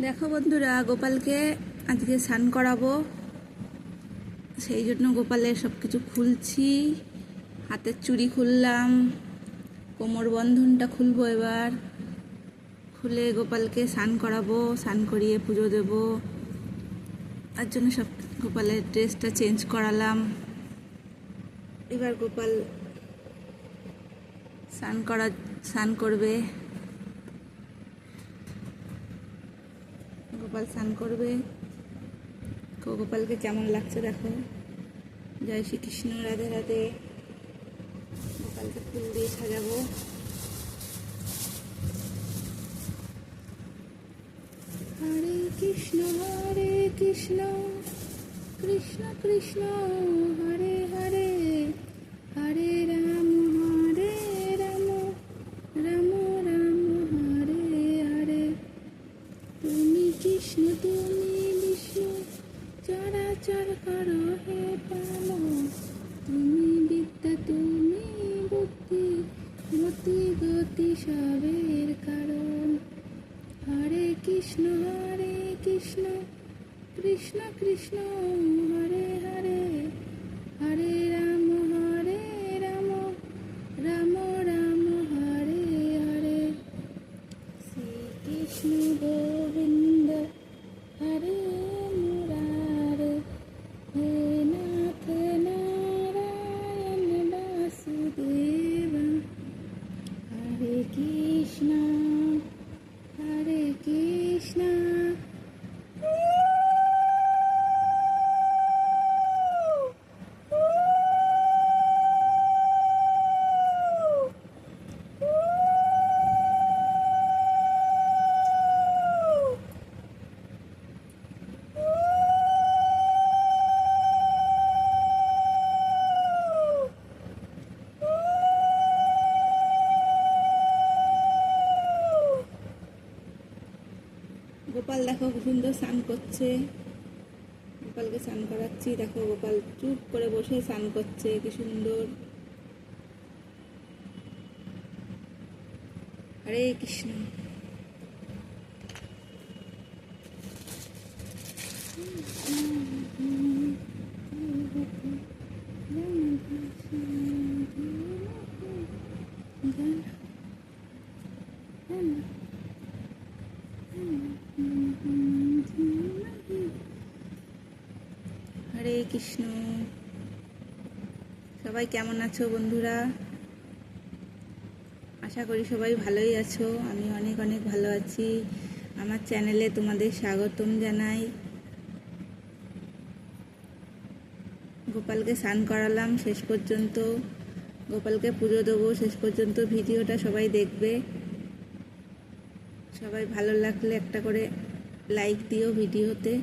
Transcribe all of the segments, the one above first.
দেখো বন্ধুরা, গোপালকে আজকে স্নান করাবো। সেই জন্য গোপালের সব কিছু খুলছি। হাতের চুড়ি খুললাম। কোমর বন্ধনটা খুলবো এবার। খুলে গোপালকে স্নান করাবো, স্নান করিয়ে পুজো দেবো। তার জন্য সব গোপালের ড্রেসটা চেঞ্জ করালাম। এবার গোপাল স্নান করা, স্নান করবে। গোপাল স্নান করবে। গোপালকে কেমন লাগছে দেখো? জয় শ্রীকৃষ্ণ, রাধে রাধে। গোপালকে ফুল দিয়ে সাজাবো। হরে কৃষ্ণ হরে কৃষ্ণ। কৃষ্ণ কৃষ্ণ, হরে হরে। হরে রাম। মতি গতি সবের কারণ। হরে কৃষ্ণ হরে কৃষ্ণ কৃষ্ণ কৃষ্ণ হরে হরে হরে দেখো খুব সুন্দর স্নান করছে। গোপালকে স্নান করাচ্ছি। দেখো গোপাল চুপ করে বসে স্নান করছে, কি সুন্দর। হরে কৃষ্ণ। হরে কৃষ্ণ। সবাই কেমন আছো বন্ধুরা? আশা করি সবাই ভালোই আছো। আমি অনেক অনেক ভালো আছি। আমার চ্যানেলে তোমাদের স্বাগতম জানাই। গোপালকে স্নান করালাম, শেষ পর্যন্ত। গোপালকে পুজো দেবো, শেষ পর্যন্ত ভিডিওটা সবাই দেখবে। সবাই ভালো লাগলে একটা করে লাইক দিও ভিডিওতে।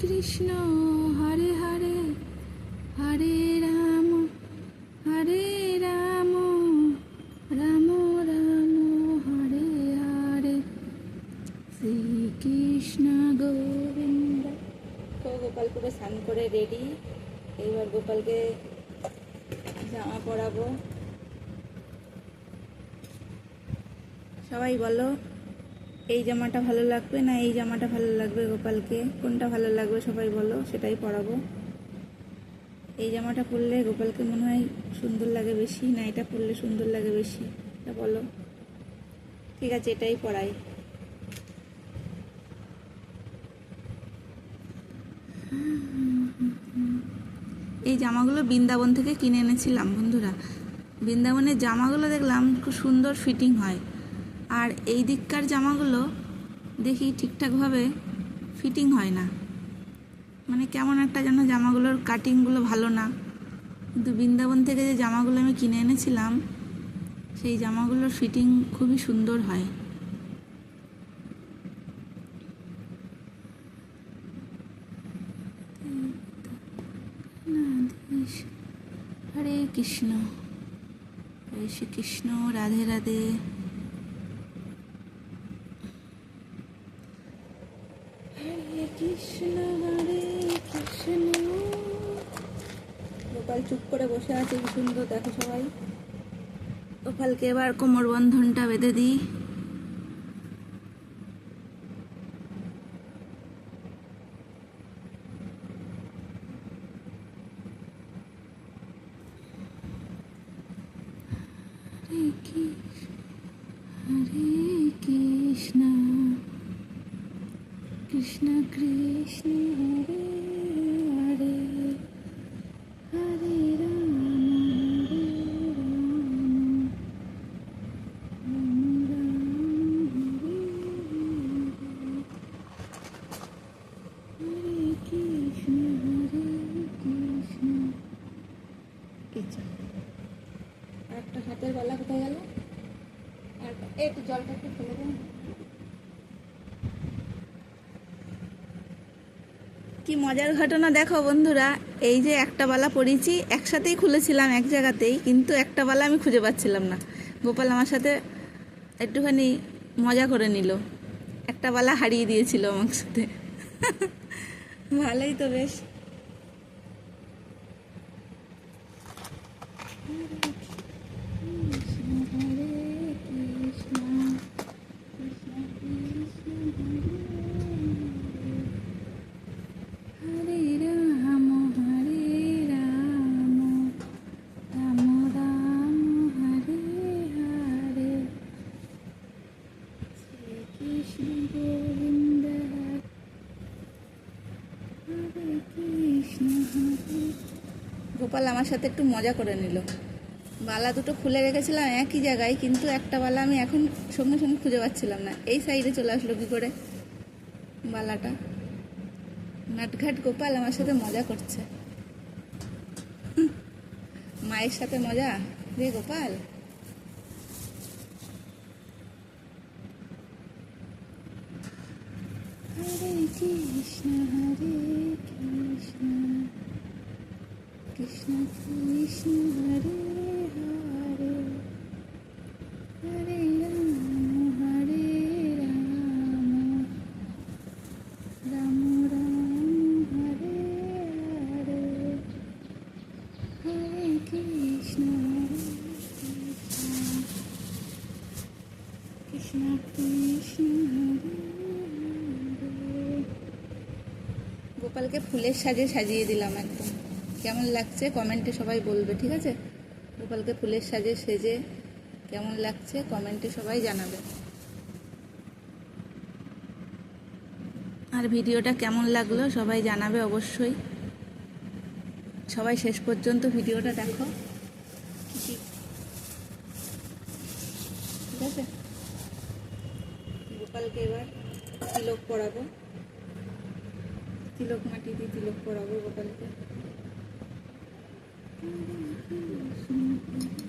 কৃষ্ণ, হরে হরে হরে রাম হরে রাম রাম রাম, হরে হরে। শ্রীকৃষ্ণ গোবিন্দ। তো গোপাল পুরো স্নান করে রেডি এইবার গোপালকে জামা পরাবো। সবাই বলো এই জামাটা ভালো লাগবে না এই জামাটা ভালো লাগবে গোপালকে? কোনটা ভালো লাগবে সবাই বলো, সেটাই পরাবো। এই জামাটা পরলে গোপালকে মনে হয় সুন্দর লাগে বেশি, না এটা পরলে সুন্দর লাগে বেশি? এটা বলো। ঠিক আছে, এটাই পরাই। এই জামাগুলো বৃন্দাবন থেকে কিনে এনেছিলাম বন্ধুরা। বৃন্দাবনের জামাগুলো দেখলাম খুব সুন্দর ফিটিং হয়। আর এই দিককার জামাগুলো দেখি ঠিকঠাকভাবে ফিটিং হয় না। মানে কেমন একটা যেন জামাগুলোর কাটিংগুলো ভালো না। কিন্তু বৃন্দাবন থেকে যে জামাগুলো আমি কিনে এনেছিলাম, সেই জামাগুলোর ফিটিং খুবই সুন্দর হয়। হরে কৃষ্ণ। হরে শ্রীকৃষ্ণ, রাধে রাধে। কৃষ্ণ হরে কৃষ্ণ। গোপাল চুপ করে বসে আছে, কি সুন্দর, দেখো সবাই। গোপালকে এবার কোমর বন্ধনটা বেঁধে দিই। হরে কৃষ্ণ, হরে কৃষ্ণ কৃষ্ণ কৃষ্ণ হরে হরে হরে রাম হরে রাম, হরে কৃষ্ণ হরে কৃষ্ণ। কিছু একটা হাতের গলা কোথায় গেল? আর একটু জলটা একটু ফেলে দেন কি মজার ঘটনা দেখো বন্ধুরা। এই যে একটা বালা পড়েছি, একসাথেই খুলেছিলাম এক জায়গাতেই, কিন্তু একটা বালা আমি খুঁজে পাচ্ছিলাম না। গোপাল আমার সাথে একটুখানি মজা করে নিল। একটা বালা হারিয়ে দিয়েছিল আমার সাথে। ভালোই তো বেশ হরে কৃষ্ণ কৃষ্ণ কৃষ্ণ হরে রাম হরে রাম রাম রাম হরে হরে শ্রী কৃষ্ণ গোবিন্দ হরে কৃষ্ণ হরে গোপাল আমার সাথে একটু মজা করে নিল। বালা দুটো খুলে রেখেছিলাম একই জায়গায়, কিন্তু একটা বালা আমি এখন সঙ্গে সঙ্গে খুঁজে পাচ্ছিলাম না। এই সাইডে চলে আসলো কী করে? বালাটা। নাটঘাট গোপাল আমার সাথে মজা করছে। মায়ের সাথে মজা? রে গোপাল। হরে কৃষ্ণ হরে কৃষ্ণ। কৃষ্ণ কৃষ্ণ হরে হরে। হরে রাম হরে রাম। রাম রাম, হরে হরে। হরে কৃষ্ণ হরে কৃষ্ণ। কৃষ্ণ কৃষ্ণ হরে। গোপালকে ফুলের সাজে সাজিয়ে দিলাম একদম। কেমন লাগছে? কমেন্টে সবাই বলবে, ঠিক আছে? গোপালকে ফুলের সাজে সেজে কেমন লাগছে কমেন্টে সবাই জানাবে। আর ভিডিওটা কেমন লাগল সবাই জানাবে অবশ্যই। সবাই শেষ পর্যন্ত ভিডিওটা দেখো। ঠিক আছে? গোপালকে এবার তিলক পরাবো। তিলক মাটি দিয়ে তিলক পরাবো গোপালকে। Thank you.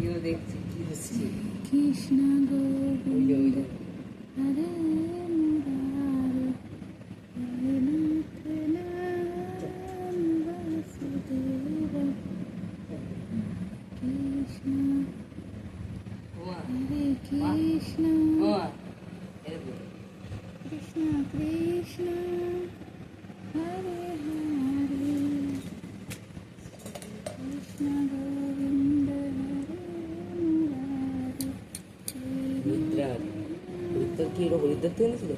ইও দেখছে কি হচ্ছে কৃষ্ণ ওই যে ওই গোবিন্দ যে হরে মুরারে হরে নাথ নারায়ণ বাসুদেব কৃষ্ণ ওমা হরে কৃষ্ণ ওমা এরকম কৃষ্ণ কৃষ্ণ হরে হরে কৃষ্ণ গোবিন্দ হরে এটা হরিদ্বার থেকে এনেছিল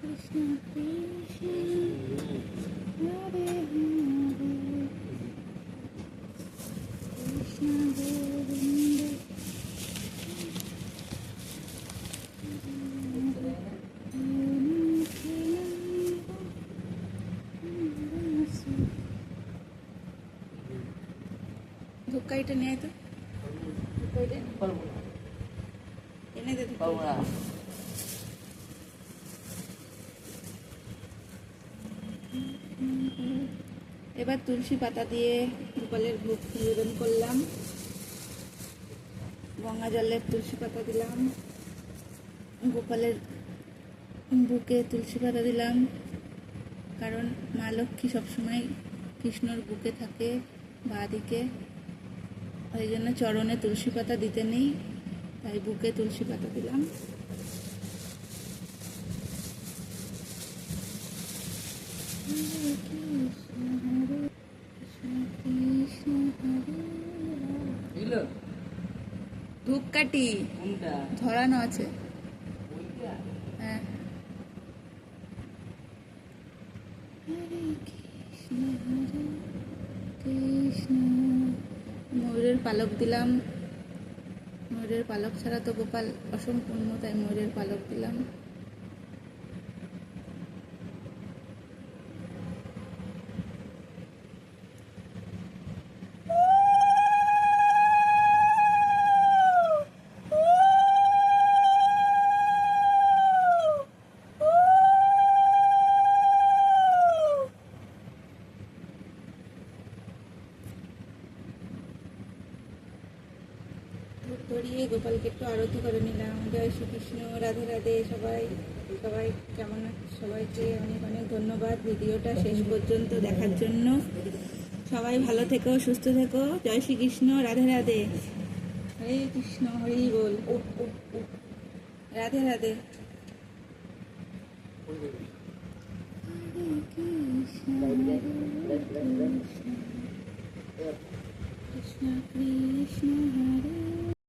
কৃষ্ণ কৃষ্ণ নিয়ে তো। এনে দে না এবার তুলসী পাতা দিয়ে গোপালের ভোগ নিবেদন করলাম। গঙ্গা জলের তুলসী পাতা দিলাম। গোপালের বুকে তুলসী পাতা দিলাম। কারণ মা লক্ষ্মী সবসময় কৃষ্ণর বুকে থাকে বা দিকে। ওই জন্য চরণে তুলসী পাতা দিতে নেই তাই বুকে তুলসী পাতা দিলাম। ধূপকাঠি ধরানো আছে। হ্যাঁ। হরে কৃষ্ণ হরে কৃষ্ণ। ময়ূরের পালক দিলাম। ময়ূরের পালক ছাড়া তো গোপাল অসম্পূর্ণ তাই ময়ূরের পালক দিলাম। গোপালকে একটু আরতি করে নিলাম। জয় শ্রীকৃষ্ণ, রাধে রাধে, সবাই সবাই কেমন? সবাইকে অনেক অনেক ধন্যবাদ ভিডিওটা শেষ পর্যন্ত দেখার জন্য। সবাই ভালো থেকো, সুস্থ থেকো। জয় শ্রীকৃষ্ণ, রাধে রাধে। হরে কৃষ্ণ, হরি বল। রাধে রাধে। কৃষ্ণ কৃষ্ণ, হরে